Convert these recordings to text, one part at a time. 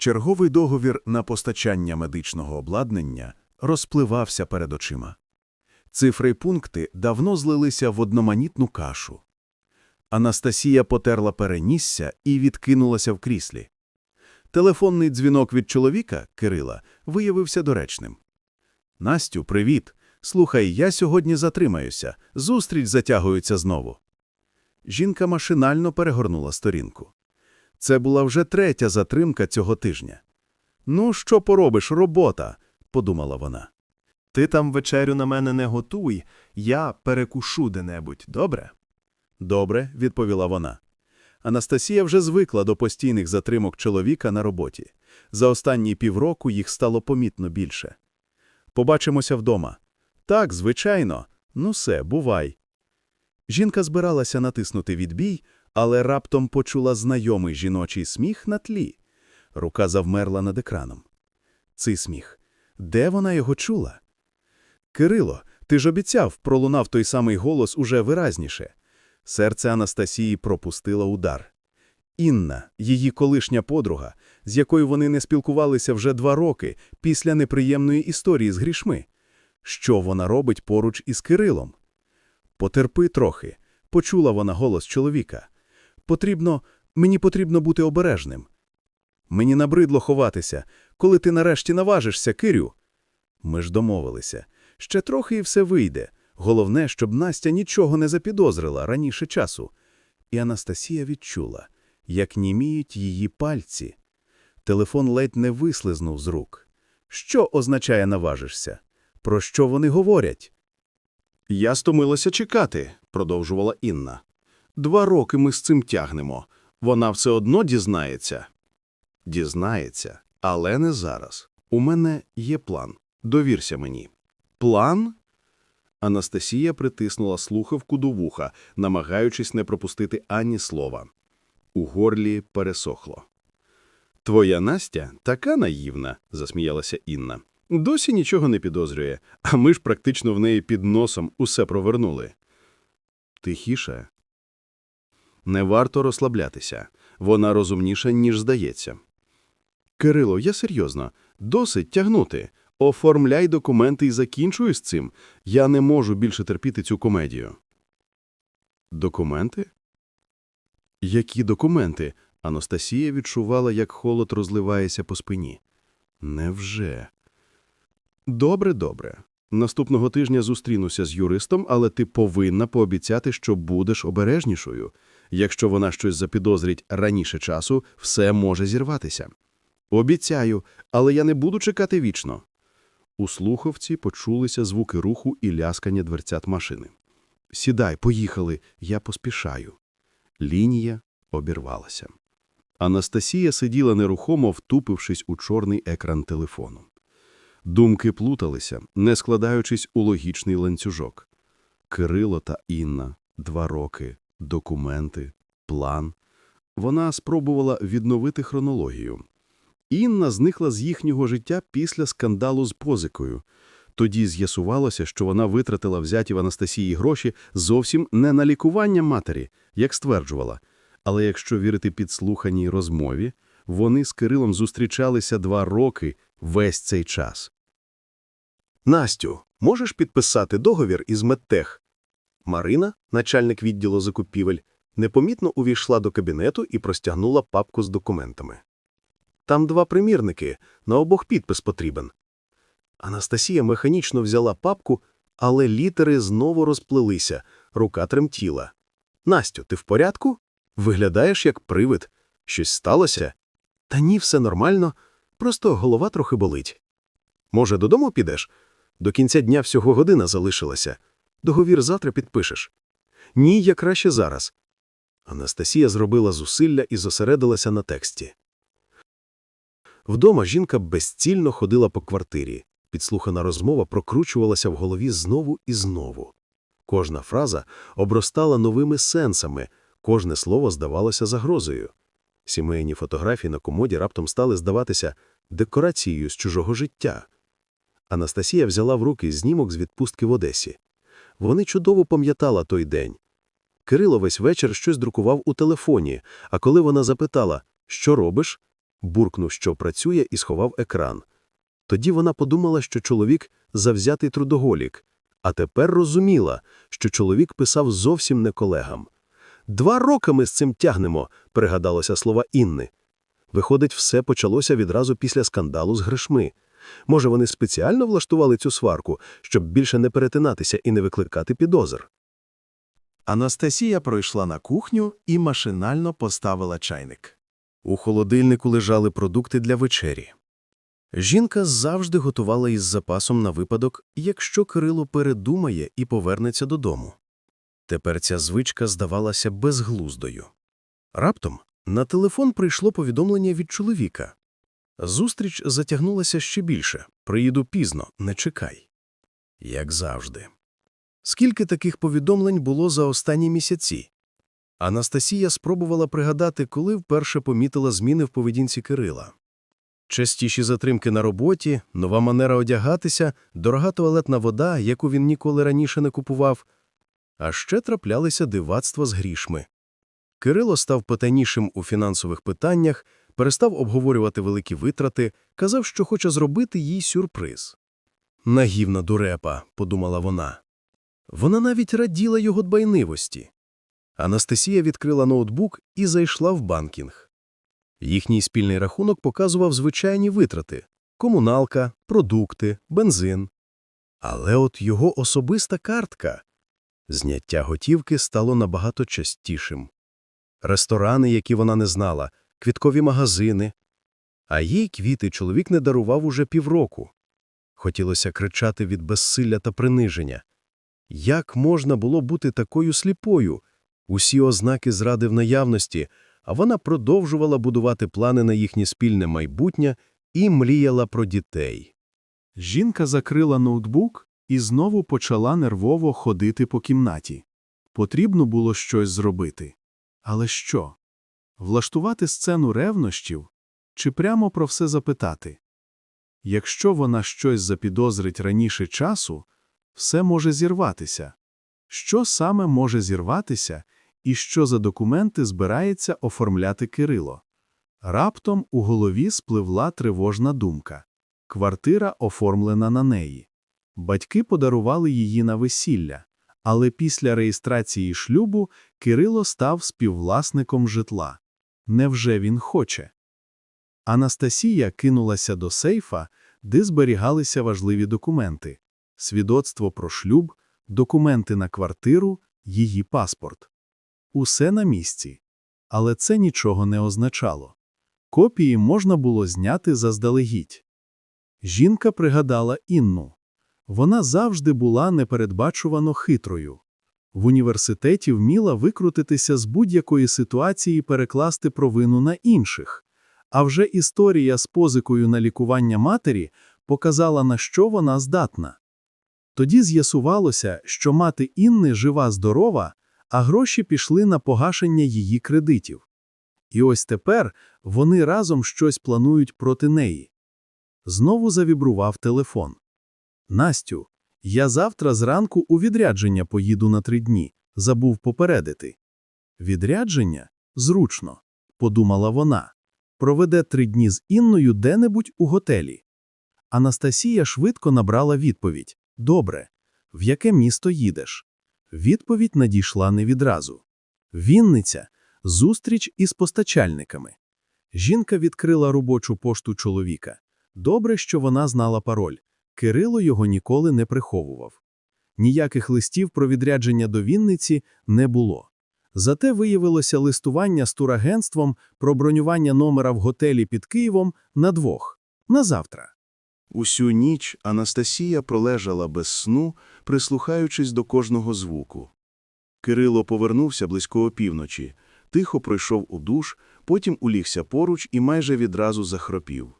Черговий договір на постачання медичного обладнання розпливався перед очима. Цифри й пункти давно злилися в одноманітну кашу. Анастасія потерла перенісся і відкинулася в кріслі. Телефонний дзвінок від чоловіка, Кирила, виявився доречним. Настю, привіт. Слухай, я сьогодні затримаюся. Зустріч затягується знову. Жінка машинально перегорнула сторінку. Це була вже третя затримка цього тижня. Ну, що поробиш, робота, подумала вона. Ти там вечерю на мене не готуй, я перекушу де-небудь, добре? Добре, відповіла вона. Анастасія вже звикла до постійних затримок чоловіка на роботі. За останні півроку їх стало помітно більше. Побачимося вдома. Так, звичайно. Ну все, бувай. Жінка збиралася натиснути відбій, але раптом почула знайомий жіночий сміх на тлі. Рука завмерла над екраном. Цей сміх. Де вона його чула? Кирило, ти ж обіцяв, пролунав той самий голос уже виразніше. Серце Анастасії пропустило удар. Інна, її колишня подруга, з якою вони не спілкувалися вже два роки після неприємної історії з грішми. Що вона робить поруч із Кирилом? Потерпи трохи, почула вона голос чоловіка. Потрібно, мені потрібно бути обережним. Мені набридло ховатися, коли ти нарешті наважишся, Кирю. Ми ж домовилися. Ще трохи і все вийде. Головне, щоб Настя нічого не запідозрила раніше часу. І Анастасія відчула, як німіють її пальці. Телефон ледь не вислизнув з рук. Що означає наважишся? Про що вони говорять? Я стомилася чекати, продовжувала Інна. Два роки ми з цим тягнемо. Вона все одно дізнається. Дізнається, але не зараз. У мене є план. Довірся мені. План? Анастасія притиснула слухавку до вуха, намагаючись не пропустити ані слова. У горлі пересохло. Твоя Настя така наївна, засміялася Інна. Досі нічого не підозрює, а ми ж практично в неї під носом усе провернули. Тихіше. Не варто розслаблятися. Вона розумніша, ніж здається. Кирило, я серйозно. Досить тягнути. Оформляй документи і закінчуй з цим. Я не можу більше терпіти цю комедію. Документи? Які документи? Анастасія відчувала, як холод розливається по спині. Невже? Добре, добре. Наступного тижня зустрінуся з юристом, але ти повинна пообіцяти, що будеш обережнішою. Якщо вона щось запідозрить раніше часу, все може зірватися. Обіцяю, але я не буду чекати вічно. У слухавці почулися звуки руху і ляскання дверцят машини. Сідай, поїхали, я поспішаю. Лінія обірвалася. Анастасія сиділа нерухомо, втупившись у чорний екран телефону. Думки плуталися, не складаючись у логічний ланцюжок. Кирило та Інна, два роки, документи, план. Вона спробувала відновити хронологію. Інна зникла з їхнього життя після скандалу з позикою. Тоді з'ясувалося, що вона витратила взяті в Анастасії гроші зовсім не на лікування матері, як стверджувала. Але якщо вірити підслуханій розмові, вони з Кирилом зустрічалися два роки весь цей час. Настю, можеш підписати договір із Медтех? Марина, начальник відділу закупівель, непомітно увійшла до кабінету і простягнула папку з документами. Там два примірники, на обох підпис потрібен. Анастасія механічно взяла папку, але літери знову розплелися, рука тремтіла. Настю, ти в порядку? Виглядаєш як привид. Щось сталося? Та ні, все нормально, просто голова трохи болить. Може, додому підеш? До кінця дня всього година залишилася. Договір завтра підпишеш. Ні, я краще зараз. Анастасія зробила зусилля і зосередилася на тексті. Вдома жінка безцільно ходила по квартирі. Підслухана розмова прокручувалася в голові знову і знову. Кожна фраза обростала новими сенсами, кожне слово здавалося загрозою. Сімейні фотографії на комоді раптом стали здаватися декорацією з чужого життя. Анастасія взяла в руки знімок з відпустки в Одесі. Вони чудово пам'ятала той день. Кирило весь вечір щось друкував у телефоні, а коли вона запитала, що робиш, Буркнув, що працює, і сховав екран. Тоді вона подумала, що чоловік завзятий трудоголік, а тепер розуміла, що чоловік писав зовсім не колегам. Два роки ми з цим тягнемо, пригадалося слова Інни. Виходить, все почалося відразу після скандалу з гришми. Може, вони спеціально влаштували цю сварку, щоб більше не перетинатися і не викликати підозр. Анастасія пройшла на кухню і машинально поставила чайник. У холодильнику лежали продукти для вечері. Жінка завжди готувала із запасом на випадок, якщо Кирило передумає і повернеться додому. Тепер ця звичка здавалася безглуздою. Раптом на телефон прийшло повідомлення від чоловіка. Зустріч затягнулася ще більше. Приїду пізно, не чекай. Як завжди. Скільки таких повідомлень було за останні місяці? Анастасія спробувала пригадати, коли вперше помітила зміни в поведінці Кирила. Частіші затримки на роботі, нова манера одягатися, дорога туалетна вода, яку він ніколи раніше не купував. А ще траплялися дивацтва з грішми. Кирило став потайнішим у фінансових питаннях, перестав обговорювати великі витрати, казав, що хоче зробити їй сюрприз. Нагівна дурепа, подумала вона. Вона навіть раділа його дбайнивості. Анастасія відкрила ноутбук і зайшла в банкінг. Їхній спільний рахунок показував звичайні витрати – комуналка, продукти, бензин. Але от його особиста картка – зняття готівки стало набагато частішим. Ресторани, які вона не знала, квіткові магазини. А їй квіти чоловік не дарував уже півроку. Хотілося кричати від безсилля та приниження. Як можна було бути такою сліпою? Усі ознаки зради в наявності, а вона продовжувала будувати плани на їхнє спільне майбутнє і мріяла про дітей. Жінка закрила ноутбук і знову почала нервово ходити по кімнаті. Потрібно було щось зробити. Але що? Влаштувати сцену ревнощів чи прямо про все запитати? Якщо вона щось запідозрить раніше часу, все може зірватися. Що саме може зірватися і що за документи збирається оформляти Кирило? Раптом у голові спливла тривожна думка. Квартира оформлена на неї. Батьки подарували її на весілля, але після реєстрації шлюбу Кирило став співвласником житла. Невже він хоче? Анастасія кинулася до сейфа, де зберігалися важливі документи – свідоцтво про шлюб, документи на квартиру, її паспорт. Усе на місці. Але це нічого не означало. Копії можна було зняти заздалегідь. Жінка пригадала Інну. Вона завжди була непередбачувано хитрою. В університеті вміла викрутитися з будь-якої ситуації і перекласти провину на інших. А вже історія з позикою на лікування матері показала, на що вона здатна. Тоді з'ясувалося, що мати Інни жива-здорова, а гроші пішли на погашення її кредитів. І ось тепер вони разом щось планують проти неї. Знову завібрував телефон. Настю, я завтра зранку у відрядження поїду на три дні, забув попередити. Відрядження? Зручно, подумала вона. Проведе три дні з Інною де-небудь у готелі. Анастасія швидко набрала відповідь. Добре. В яке місто їдеш? Відповідь надійшла не відразу. Вінниця. Зустріч із постачальниками. Жінка відкрила робочу пошту чоловіка. Добре, що вона знала пароль. Кирило його ніколи не приховував. Ніяких листів про відрядження до Вінниці не було. Зате виявилося листування з турагентством про бронювання номера в готелі під Києвом на двох – на завтра. Усю ніч Анастасія пролежала без сну, прислухаючись до кожного звуку. Кирило повернувся близько опівночі, тихо пройшов у душ, потім улігся поруч і майже відразу захропів.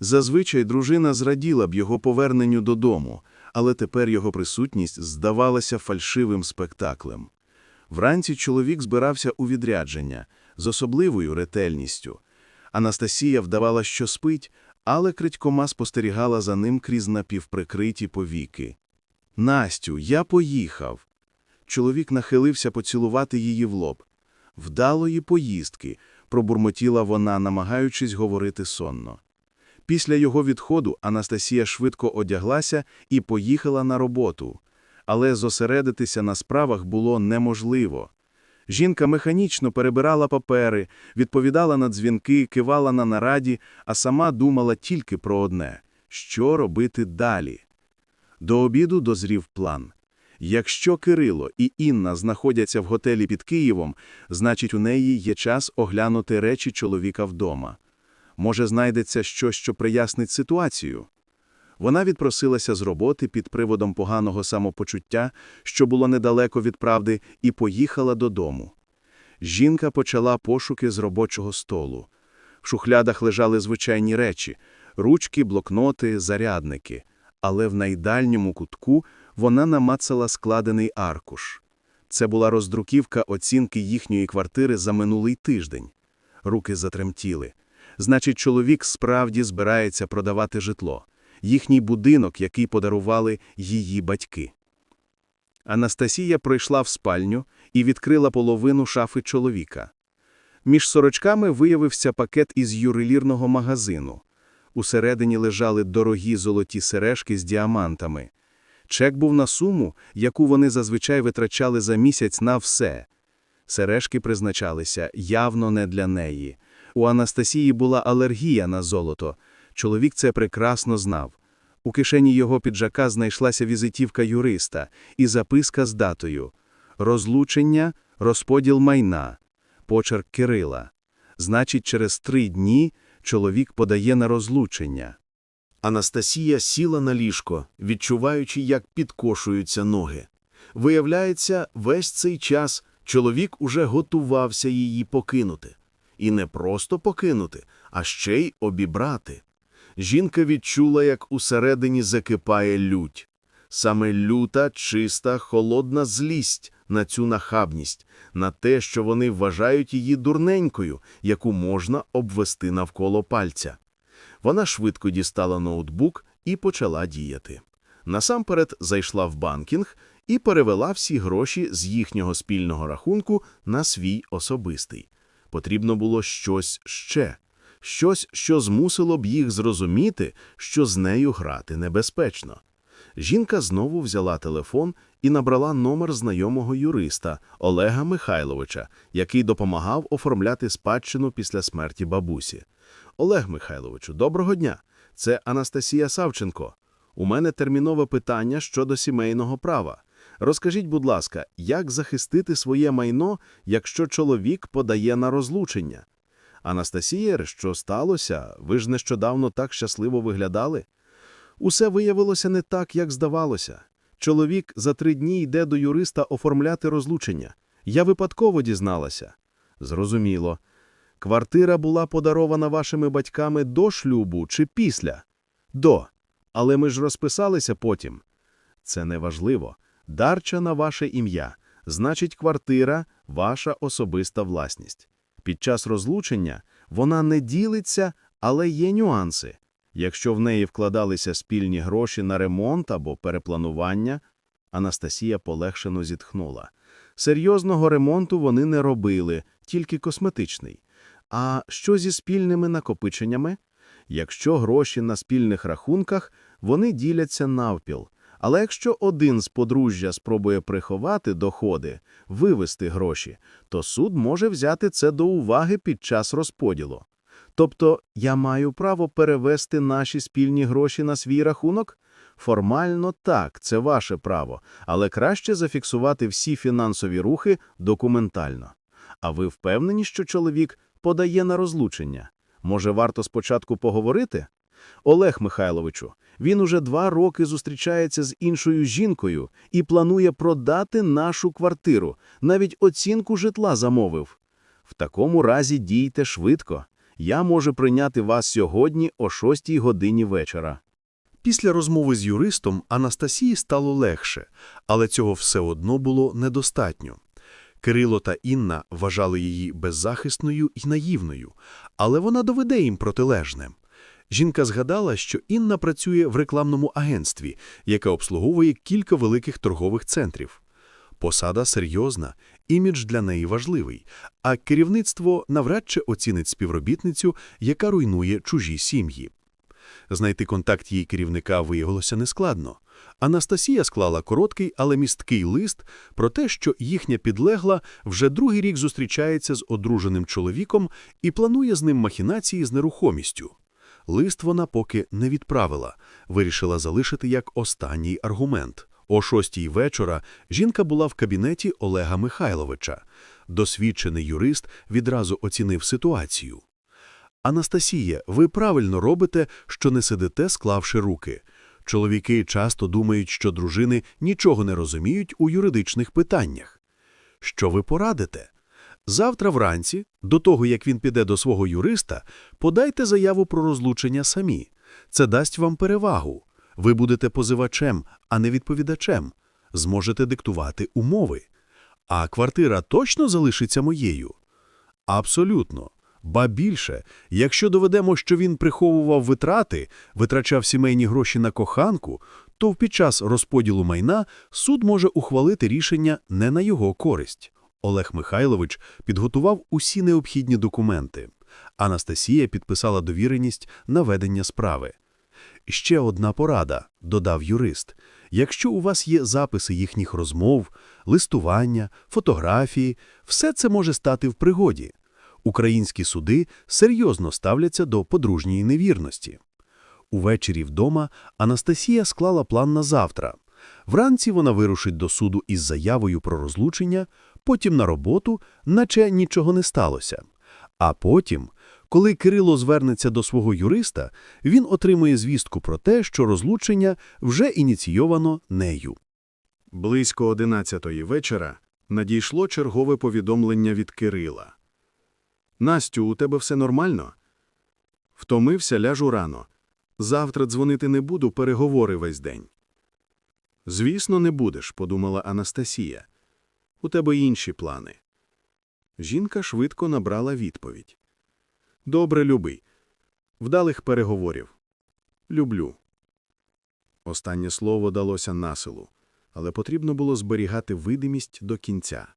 Зазвичай дружина зраділа б його поверненню додому, але тепер його присутність здавалася фальшивим спектаклем. Вранці чоловік збирався у відрядження з особливою ретельністю. Анастасія вдавала, що спить, але крадькома спостерігала за ним крізь напівприкриті повіки. Настю, я поїхав. Чоловік нахилився поцілувати її в лоб. Вдалої поїздки. пробурмотіла вона, намагаючись говорити сонно. Після його відходу Анастасія швидко одяглася і поїхала на роботу. Але зосередитися на справах було неможливо. Жінка механічно перебирала папери, відповідала на дзвінки, кивала на нараді, а сама думала тільки про одне – що робити далі. До обіду дозрів план. Якщо Кирило і Інна знаходяться в готелі під Києвом, значить у неї є час оглянути речі чоловіка вдома. Може, знайдеться щось, що прояснить ситуацію. Вона відпросилася з роботи під приводом поганого самопочуття, що було недалеко від правди, і поїхала додому. Жінка почала пошуки з робочого столу. В шухлядах лежали звичайні речі – ручки, блокноти, зарядники. Але в найдальньому кутку вона намацала складений аркуш. Це була роздруківка оцінки їхньої квартири за минулий тиждень. Руки затремтіли. Значить, чоловік справді збирається продавати житло. Їхній будинок, який подарували її батьки. Анастасія пройшла в спальню і відкрила половину шафи чоловіка. Між сорочками виявився пакет із ювелірного магазину. Усередині лежали дорогі золоті сережки з діамантами. Чек був на суму, яку вони зазвичай витрачали за місяць на все. Сережки призначалися явно не для неї. У Анастасії була алергія на золото. Чоловік це прекрасно знав. У кишені його піджака знайшлася візитівка юриста і записка з датою «Розлучення, розподіл майна, почерк Кирила. Значить, через три дні чоловік подає на розлучення. Анастасія сіла на ліжко, відчуваючи, як підкошуються ноги. Виявляється, весь цей час чоловік уже готувався її покинути. І не просто покинути, а ще й обібрати. Жінка відчула, як усередині закипає лють. Саме люта, чиста, холодна злість на цю нахабність, на те, що вони вважають її дурненькою, яку можна обвести навколо пальця. Вона швидко дістала ноутбук і почала діяти. Насамперед зайшла в банкінг і перевела всі гроші з їхнього спільного рахунку на свій особистий. Потрібно було щось ще. Щось, що змусило б їх зрозуміти, що з нею грати небезпечно. Жінка знову взяла телефон і набрала номер знайомого юриста Олега Михайловича, який допомагав оформляти спадщину після смерті бабусі. Олег Михайловичу, доброго дня. Це Анастасія Савченко. У мене термінове питання щодо сімейного права. Розкажіть, будь ласка, як захистити своє майно, якщо чоловік подає на розлучення? Анастасія, що сталося? Ви ж нещодавно так щасливо виглядали? Усе виявилося не так, як здавалося. Чоловік за три дні йде до юриста оформляти розлучення. Я випадково дізналася. Зрозуміло. Квартира була подарована вашими батьками до шлюбу чи після? До. Але ми ж розписалися потім. Це неважливо. Дарча на ваше ім'я. Значить, квартира – ваша особиста власність. Під час розлучення вона не ділиться, але є нюанси. Якщо в неї вкладалися спільні гроші на ремонт або перепланування, Анастасія полегшено зітхнула. Серйозного ремонту вони не робили, тільки косметичний. А що зі спільними накопиченнями? Якщо гроші на спільних рахунках, вони діляться навпіл. Але якщо один з подружжя спробує приховати доходи, вивести гроші, то суд може взяти це до уваги під час розподілу. Тобто я маю право перевести наші спільні гроші на свій рахунок? Формально так, це ваше право, але краще зафіксувати всі фінансові рухи документально. А ви впевнені, що чоловік подає на розлучення? Може, варто спочатку поговорити? Олег Михайловичу, він уже два роки зустрічається з іншою жінкою і планує продати нашу квартиру, навіть оцінку житла замовив. В такому разі дійте швидко. Я можу прийняти вас сьогодні о 6 годині вечора. Після розмови з юристом Анастасії стало легше, але цього все одно було недостатньо. Кирило та Інна вважали її беззахисною і наївною, але вона доведе їм протилежне. Жінка згадала, що Інна працює в рекламному агентстві, яке обслуговує кілька великих торгових центрів. Посада серйозна, імідж для неї важливий, а керівництво навряд чи оцінить співробітницю, яка руйнує чужі сім'ї. Знайти контакт її керівника виявилося нескладно. Анастасія склала короткий, але місткий лист про те, що їхня підлегла вже другий рік зустрічається з одруженим чоловіком і планує з ним махінації з нерухомістю. Лист вона поки не відправила, вирішила залишити як останній аргумент. О шостій вечора жінка була в кабінеті Олега Михайловича. Досвідчений юрист відразу оцінив ситуацію. Анастасія, ви правильно робите, що не сидите, склавши руки. Чоловіки часто думають, що дружини нічого не розуміють у юридичних питаннях. Що ви порадите? Завтра вранці, до того, як він піде до свого юриста, подайте заяву про розлучення самі. Це дасть вам перевагу. Ви будете позивачем, а не відповідачем. Зможете диктувати умови. А квартира точно залишиться моєю? Абсолютно. Ба більше, якщо доведемо, що він приховував витрати, витрачав сімейні гроші на коханку, то під час розподілу майна суд може ухвалити рішення не на його користь. Олег Михайлович підготував усі необхідні документи. Анастасія підписала довіреність на ведення справи. Ще одна порада, додав юрист. Якщо у вас є записи їхніх розмов, листування, фотографії, все це може стати в пригоді. Українські суди серйозно ставляться до подружньої невірності. Увечері вдома Анастасія склала план на завтра. Вранці вона вирушить до суду із заявою про розлучення, потім на роботу, наче нічого не сталося. А потім, коли Кирило звернеться до свого юриста, він отримує звістку про те, що розлучення вже ініційовано нею. Близько одинадцятої вечора надійшло чергове повідомлення від Кирила. Настю, у тебе все нормально? Втомився, ляжу рано. Завтра дзвонити не буду, переговори весь день. Звісно, не будеш, подумала Анастасія. У тебе інші плани. Жінка швидко набрала відповідь. Добре, любий. Вдалих переговорів. Люблю. Останнє слово далося насилу, але потрібно було зберігати видимість до кінця.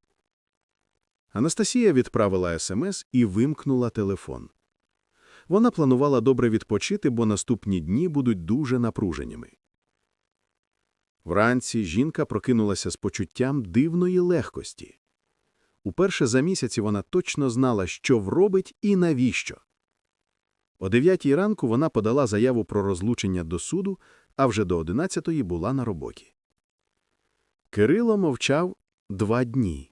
Анастасія відправила смс і вимкнула телефон. Вона планувала добре відпочити, бо наступні дні будуть дуже напруженими. Вранці жінка прокинулася з почуттям дивної легкості. Уперше за місяці вона точно знала, що вробить і навіщо. О дев'ятій ранку вона подала заяву про розлучення до суду, а вже до одинадцятої була на роботі. Кирило мовчав два дні.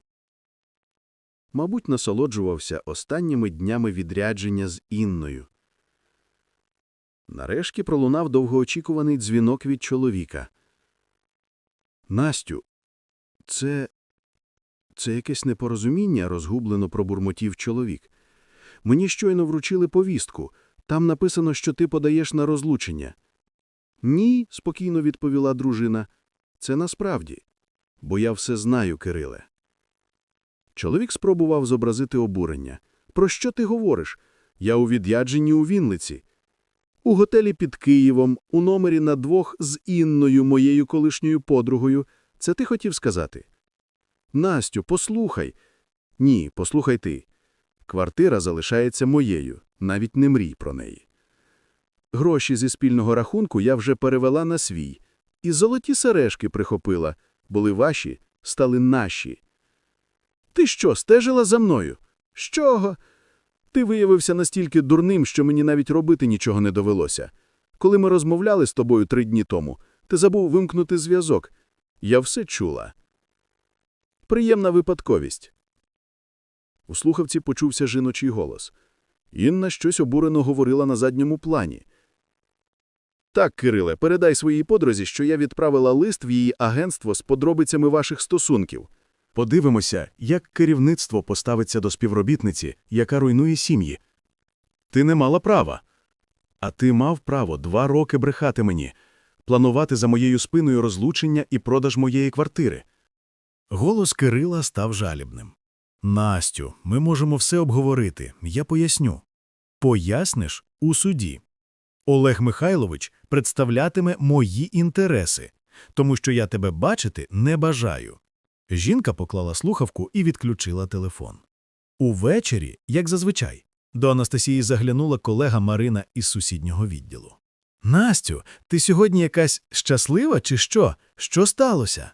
Мабуть, насолоджувався останніми днями відрядження з Інною. Нарешті пролунав довгоочікуваний дзвінок від чоловіка. Настю, це. це якесь непорозуміння, розгублено пробурмотів чоловік. Мені щойно вручили повістку. Там написано, що ти подаєш на розлучення. Ні, спокійно відповіла дружина. Це насправді. Бо я все знаю, Кириле. Чоловік спробував зобразити обурення. Про що ти говориш? Я у відрядженні у Вінниці. У готелі під Києвом, у номері на двох з Інною, моєю колишньою подругою. Це ти хотів сказати? Настю, послухай. Ні, послухай ти. Квартира залишається моєю, навіть не мрій про неї. Гроші зі спільного рахунку я вже перевела на свій. І золоті сережки прихопила. Були ваші, стали наші. Ти що, стежила за мною? З чого? Ти виявився настільки дурним, що мені навіть робити нічого не довелося. Коли ми розмовляли з тобою три дні тому, ти забув вимкнути зв'язок. Я все чула. Приємна випадковість. У слухавці почувся жіночий голос. Інна щось обурено говорила на задньому плані. Так, Кириле, передай своїй подрузі, що я відправила лист в її агентство з подробицями ваших стосунків. Подивимося, як керівництво поставиться до співробітниці, яка руйнує сім'ї. Ти не мала права. А ти мав право два роки брехати мені, планувати за моєю спиною розлучення і продаж моєї квартири. Голос Кирила став жалібним. Настю, ми можемо все обговорити, я поясню. Поясниш у суді. Олег Михайлович представлятиме мої інтереси, тому що я тебе бачити не бажаю. Жінка поклала слухавку і відключила телефон. Увечері, як зазвичай, до Анастасії заглянула колега Марина із сусіднього відділу. Настю, ти сьогодні якась щаслива чи що? Що сталося?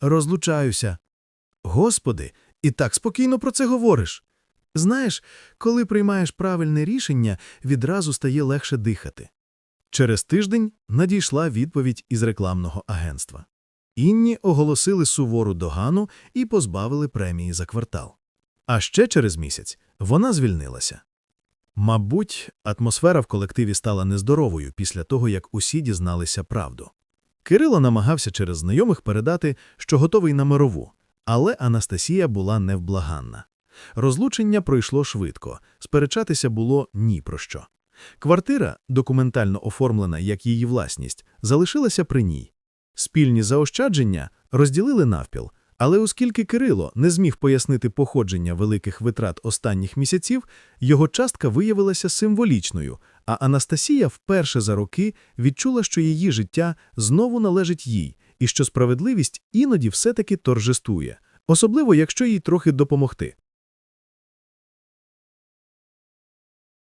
Розлучаюся. Господи, і так спокійно про це говориш. Знаєш, коли приймаєш правильне рішення, відразу стає легше дихати. Через тиждень надійшла відповідь із рекламного агентства. Інні оголосили сувору догану і позбавили премії за квартал. А ще через місяць вона звільнилася. Мабуть, атмосфера в колективі стала нездоровою після того, як усі дізналися правду. Кирило намагався через знайомих передати, що готовий на мирову, але Анастасія була невблаганна. Розлучення пройшло швидко, сперечатися було ні про що. Квартира, документально оформлена як її власність, залишилася при ній. Спільні заощадження розділили навпіл, але оскільки Кирило не зміг пояснити походження великих витрат останніх місяців, його частка виявилася символічною, а Анастасія вперше за роки відчула, що її життя знову належить їй, і що справедливість іноді все-таки торжествує, особливо якщо їй трохи допомогти.